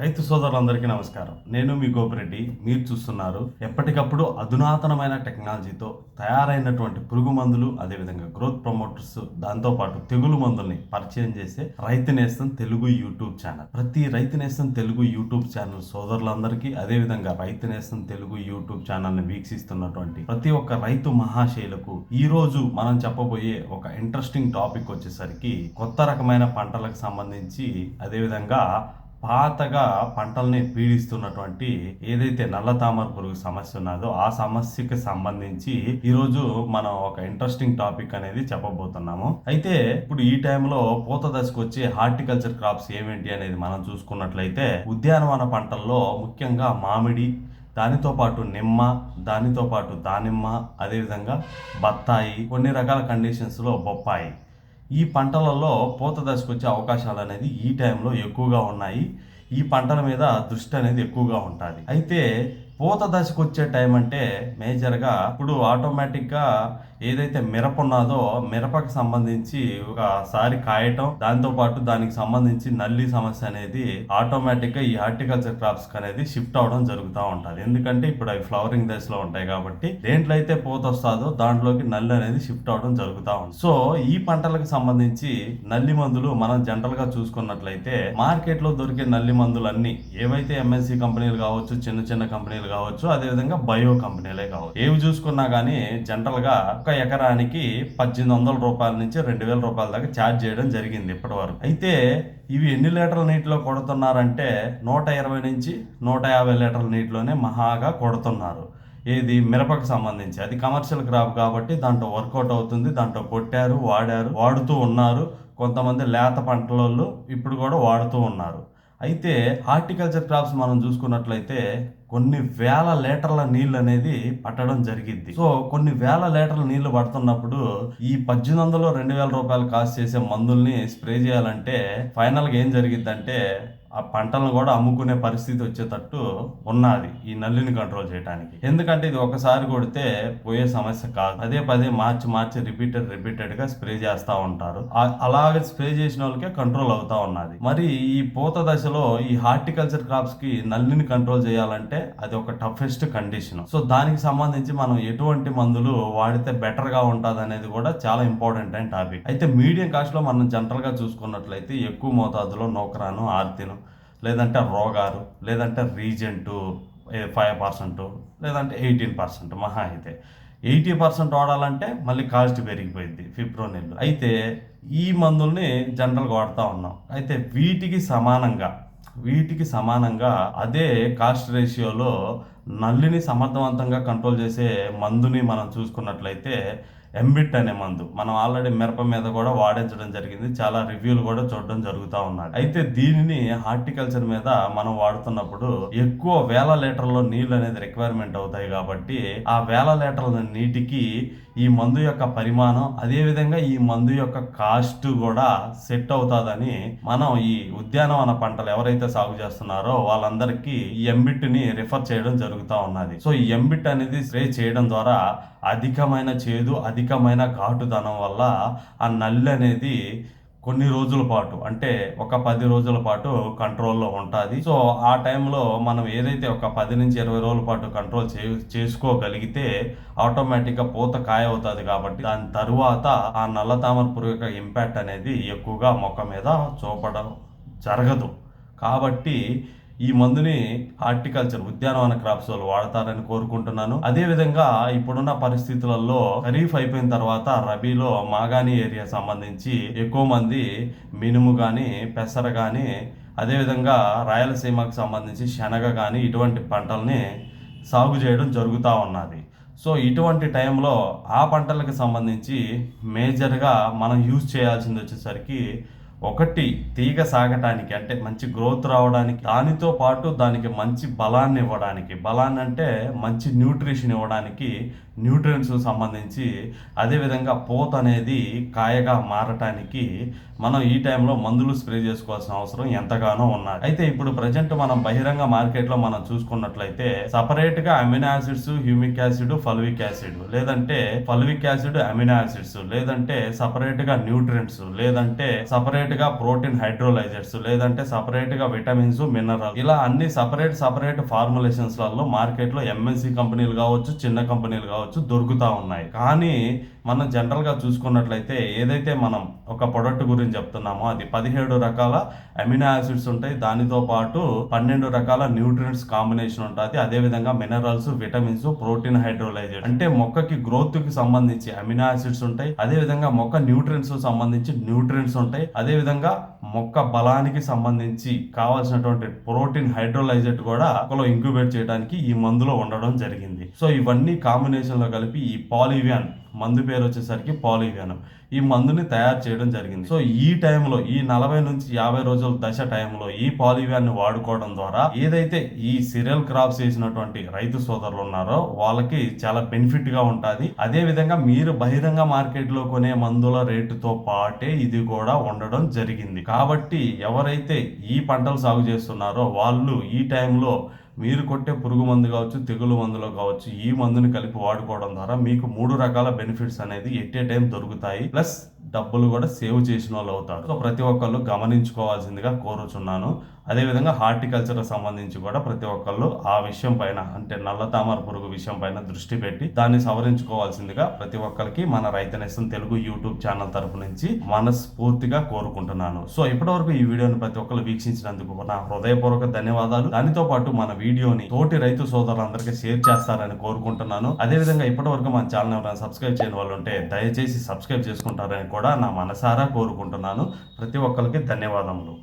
రైతు సోదరులందరికీ నమస్కారం. నేను మీ గోపిరెడ్డి మీరు చూస్తున్నారు ఎప్పటికప్పుడు అధునాతనమైన టెక్నాలజీతో తయారైనటువంటి పురుగు మందులు అదేవిధంగా గ్రోత్ ప్రమోటర్స్ దాంతోపాటు తెగులు మందుల్ని పరిచయం చేసే రైతు నేస్తం తెలుగు యూట్యూబ్ ఛానల్. ప్రతి రైతు నేస్తం తెలుగు యూట్యూబ్ ఛానల్ సోదరులందరికీ అదేవిధంగా రైతు నేస్తం తెలుగు యూట్యూబ్ ఛానల్ని వీక్షిస్తున్నటువంటి ప్రతి ఒక్క రైతు మహాశైలకు ఈ రోజు మనం చెప్పబోయే ఒక ఇంట్రెస్టింగ్ టాపిక్ వచ్చేసరికి కొత్త రకమైన పంటలకు సంబంధించి అదేవిధంగా పాతగా పంటల్ని పీడిస్తున్నటువంటి ఏదైతే నల్ల తామర పురుగు సమస్య ఉన్నదో ఆ సమస్యకి సంబంధించి ఈరోజు మనం ఒక ఇంట్రెస్టింగ్ టాపిక్ అనేది చెప్పబోతున్నాము. అయితే ఇప్పుడు ఈ టైంలో పూత దశకు వచ్చే హార్టికల్చర్ క్రాప్స్ ఏమేంటి అనేది మనం చూసుకున్నట్లయితే ఉద్యానవన పంటల్లో ముఖ్యంగా మామిడి దానితో పాటు నిమ్మ దానితో పాటు దానిమ్మ అదేవిధంగా బత్తాయి కొన్ని రకాల కండిషన్స్లో బొప్పాయి. ఈ పంటలలో పూత దశకు వచ్చే అవకాశాలు అనేది ఈ టైంలో ఎక్కువగా ఉన్నాయి. ఈ పంటల మీద దృష్టి అనేది ఎక్కువగా ఉంటుంది అయితే పూత దశకు వచ్చే టైం అంటే మేజర్గా ఇప్పుడు ఆటోమేటిక్గా ఏదైతే మిరప ఉన్నదో మిరపకి సంబంధించి ఒకసారి కాయటం దాంతో పాటు దానికి సంబంధించి నల్లి సమస్య అనేది ఆటోమేటిక్గా ఈ హార్టికల్చర్ క్రాప్స్ అనేది షిఫ్ట్ అవడం జరుగుతూ ఉంటుంది. ఎందుకంటే ఇప్పుడు అవి ఫ్లవరింగ్ దశలో ఉంటాయి కాబట్టి దేంట్లో అయితే పూత వస్తుందో దాంట్లోకి నల్లి అనేది షిఫ్ట్ అవడం జరుగుతూ ఉంది సో ఈ పంటలకు సంబంధించి నల్లి మందులు మనం జనరల్గా చూసుకున్నట్లయితే మార్కెట్లో దొరికే నల్లి మందులన్నీ ఏవైతే ఎంఎన్సీ కంపెనీలు కావచ్చు చిన్న చిన్న కంపెనీలు కావచ్చు అదేవిధంగా బయో కంపెనీలే కావచ్చు. ఏవి చూసుకున్నా కానీ జనరల్గా ఒక ఎకరానికి పద్దెనిమిది వందల రూపాయల నుంచి రెండు వేల రూపాయల దాకా ఛార్జ్ చేయడం జరిగింది ఇప్పటి వరకు అయితే ఇవి ఎన్ని లీటర్ల నీటిలో కొడుతున్నారంటే నూట ఇరవై నుంచి నూట యాభై లీటర్ల నీటిలోనే మహాగా కొడుతున్నారు. ఏది మిరపకు సంబంధించి. అది కమర్షియల్ క్రాప్ కాబట్టి దాంట్లో వర్కౌట్ అవుతుంది. దాంట్లో కొట్టారు వాడారు వాడుతూ ఉన్నారు. కొంతమంది లేత పంటలలో ఇప్పుడు కూడా వాడుతూ ఉన్నారు. అయితే హార్టికల్చర్ క్రాప్స్ మనం చూసుకున్నట్లయితే కొన్ని వేల లీటర్ల నీళ్ళు అనేది పట్టడం జరిగింది సో కొన్ని వేల లీటర్ల నీళ్ళు పడుతున్నప్పుడు ఈ పద్దెనిమిది వందలు రెండు వేల రూపాయలు కాస్ట్ చేసే మందుల్ని స్ప్రే చేయాలంటే ఫైనల్గా ఏం జరిగిద్దంటే ఆ పంటలను కూడా అమ్ముకునే పరిస్థితి వచ్చేటట్టు ఉన్నది ఈ నల్లిని కంట్రోల్ చేయడానికి ఎందుకంటే ఇది ఒకసారి కొడితే పోయే సమస్య కాదు. అదే పదే మార్చి మార్చి రిపీటెడ్ రిపీటెడ్గా స్ప్రే చేస్తూ ఉంటారు. అలాగే స్ప్రే చేసిన వాళ్ళకే కంట్రోల్ అవుతా ఉన్నది. మరి ఈ పూత దశలో ఈ హార్టికల్చర్ క్రాప్స్కి నల్లిని కంట్రోల్ చేయాలంటే అది ఒక టఫెస్ట్ కండిషన్ సో దానికి సంబంధించి మనం ఎటువంటి మందులు వాడితే బెటర్గా ఉంటుంది అనేది కూడా చాలా ఇంపార్టెంట్ అయిన టాపిక్ అయితే మీడియం కాస్ట్లో మనం జనరల్గా చూసుకున్నట్లయితే ఎక్కువ మోతాదులో నోకరాను ఆర్తిను లేదంటే రోగారు లేదంటే రీజెంటు ఫైవ్ పర్సెంట్ లేదంటే ఎయిటీన్ పర్సెంట్ మహా అయితే. ఎయిటీ పర్సెంట్ వాడాలంటే మళ్ళీ కాస్ట్ పెరిగిపోయింది ఫిప్రోనిల్ అయితే ఈ మందుల్ని జనరల్గా వాడుతూ ఉన్నాం. అయితే వీటికి సమానంగా వీటికి సమానంగా అదే కాస్ట్ రేషియోలో నల్లిని సమర్థవంతంగా కంట్రోల్ చేసే మందుని మనం చూసుకున్నట్లయితే ఎంబిట్ అనే మందు. మనం ఆల్రెడీ మిరప మీద కూడా వాడించడం జరిగింది. చాలా రివ్యూలు కూడా చూడడం జరుగుతూ ఉన్నాయి అయితే దీనిని హార్టికల్చర్ మీద మనం వాడుతున్నప్పుడు ఎక్కువ వేల లీటర్లో నీళ్ళు అనేది రిక్వైర్మెంట్ అవుతాయి కాబట్టి ఆ వేల లీటర్ల నీటికి ఈ మందు యొక్క పరిమాణం అదేవిధంగా ఈ మందు యొక్క కాస్ట్ కూడా సెట్ అవుతుందని మనం ఈ ఉద్యానవన పంటలు ఎవరైతే సాగు చేస్తున్నారో వాళ్ళందరికీ ఈ రిఫర్ చేయడం జరుగుతూ ఉన్నది. సో ఈ ఎంబిట్ అనేది స్ప్రే చేయడం ద్వారా అధికమైన చేదు అధికమైన ఘాటుదనం వల్ల ఆ నల్లి అనేది కొన్ని రోజుల పాటు అంటే ఒక పది రోజుల పాటు కంట్రోల్లో ఉంటుంది. సో ఆ టైంలో మనం ఏదైతే ఒక పది నుంచి ఇరవై రోజుల పాటు కంట్రోల్ చే చేసుకోగలిగితే ఆటోమేటిక్గా పూత కాయ అవుతుంది కాబట్టి దాని తరువాత ఆ నల్ల తామర పురుగు యొక్క ఇంపాక్ట్ అనేది ఎక్కువగా మొక్క మీద చూపడం జరగదు. కాబట్టి ఈ మందుని హార్టికల్చర్ ఉద్యానవన క్రాప్స్ వాళ్ళు వాడతారని కోరుకుంటున్నాను. అదే విధంగా ఇప్పుడున్న పరిస్థితులలో ఖరీఫ్ అయిపోయిన తర్వాత రబీలో మాగాణి ఏరియా సంబంధించి ఎక్కువ మంది మినుము కానీ పెసర కానీ అదేవిధంగా రాయలసీమకు సంబంధించి శనగ కానీ ఇటువంటి పంటల్ని సాగు చేయడం జరుగుతూ ఉన్నది. సో ఇటువంటి టైంలో ఆ పంటలకు సంబంధించి మేజర్గా మనం యూజ్ చేయాల్సింది వచ్చేసరికి ఒకటి తీగ సాగటానికి అంటే మంచి గ్రోత్ రావడానికి దానితో పాటు దానికి మంచి బలాన్ని ఇవ్వడానికి బలాన్ని అంటే మంచి న్యూట్రిషన్ ఇవ్వడానికి న్యూట్రియన్స్ సంబంధించి అదేవిధంగా పోత అనేది కాయగా మారటానికి మనం ఈ టైంలో మందులు స్ప్రే చేసుకోవాల్సిన అవసరం ఎంతగానో ఉన్నది. అయితే ఇప్పుడు ప్రజెంట్ మనం బహిరంగ మార్కెట్లో మనం చూసుకున్నట్లయితే సపరేట్గా amino acids humic acid fulvic acid లేదంటే ఫల్విక్ యాసిడ్ అమినో యాసిడ్స్ లేదంటే సపరేట్గా న్యూట్రియంట్స్ లేదంటే సపరేట్గా ప్రోటీన్ హైడ్రోలైజర్స్ లేదంటే సపరేట్గా విటమిన్స్ మినరల్ ఇలా అన్ని సపరేట్ సపరేట్ ఫార్ములేషన్స్లలో మార్కెట్లో ఎంఎన్సీ కంపెనీలు కావచ్చు చిన్న కంపెనీలు కావచ్చు దొరుకుతూ ఉన్నాయి. కానీ మనం జనరల్గా చూసుకున్నట్లయితే ఏదైతే మనం ఒక ప్రొడక్ట్ గురించి చెప్తున్నామో అది పదిహేడు రకాల అమినో యాసిడ్స్ ఉంటాయి. దానితో పాటు పన్నెండు రకాల న్యూట్రియంట్స్ కాంబినేషన్ ఉంటుంది. అదే విధంగా మినరల్స్ విటమిన్స్ ప్రోటీన్ హైడ్రోలైజర్ అంటే మొక్కకి గ్రోత్కి సంబంధించి అమినో యాసిడ్స్ ఉంటాయి. అదే విధంగా మొక్క న్యూట్రియంట్స్ సంబంధించి న్యూట్రియంట్స్ ఉంటాయి. అదేవిధంగా మొక్క బలానికి సంబంధించి కావాల్సినటువంటి ప్రోటీన్ హైడ్రోలైజర్ కూడా మొక్కలో ఇంక్యుబేట్ చేయడానికి ఈ మందులో ఉండడం జరిగింది. సో ఇవన్నీ కాంబినేషన్లో కలిపి ఈ పాలివియన్ మందు పేరు వచ్చేసరికి పాలివ్యానం. ఈ మందుని తయారు చేయడం జరిగింది. సో ఈ టైంలో ఈ నలభై నుంచి యాభై రోజుల దశ టైంలో ఈ పాలివ్యాన్ని వాడుకోవడం ద్వారా ఏదైతే ఈ సిరియల్ క్రాప్స్ చేసినటువంటి రైతు సోదరులు ఉన్నారో వాళ్ళకి చాలా బెనిఫిట్గా ఉంటుంది. అదే విధంగా మీరు బహిరంగ మార్కెట్లో కొనే మందుల రేటుతో పాటే ఇది కూడా ఉండడం జరిగింది. కాబట్టి ఎవరైతే ఈ పంటలు సాగు చేస్తున్నారో వాళ్ళు ఈ టైంలో మీరు కొట్టే పురుగు మందు కావచ్చు తెగులు మందులో కావచ్చు ఈ మందుని కలిపి వాడుకోవడం ద్వారా మీకు మూడు రకాల బెనిఫిట్స్ అనేది ఎట్ ఏ టైం దొరుకుతాయి. ప్లస్ డబ్బులు కూడా సేవ్ చేసిన వాళ్ళు అవుతారు. సో ప్రతి ఒక్కళ్ళు గమనించుకోవాల్సిందిగా కోరుచున్నాను. అదేవిధంగా హార్టికల్చర్ సంబంధించి కూడా ప్రతి ఒక్కళ్ళు ఆ విషయం పైన అంటే నల్ల తామర పురుగు విషయం పైన దృష్టి పెట్టి దాన్ని సవరించుకోవాల్సిందిగా ప్రతి ఒక్కరికి మన రైతనేస్తం తెలుగు యూట్యూబ్ ఛానల్ తరపు నుంచి మనస్ఫూర్తిగా కోరుకుంటున్నాను. సో ఇప్పటివరకు ఈ వీడియోని ప్రతి ఒక్కరు వీక్షించినందుకు నా హృదయపూర్వక ధన్యవాదాలు. దానితో పాటు మన వీడియోని తోటి రైతు సోదరులందరికీ షేర్ చేస్తారని కోరుకుంటున్నాను. అదేవిధంగా ఇప్పటివరకు మన ఛానల్ ఎవరైనా సబ్స్క్రైబ్ చేయని వాళ్ళు ఉంటే దయచేసి సబ్స్క్రైబ్ చేసుకుంటారని కూడా నా మనసారా కోరుకుంటున్నాను. ప్రతి ఒక్కరికి ధన్యవాదములు.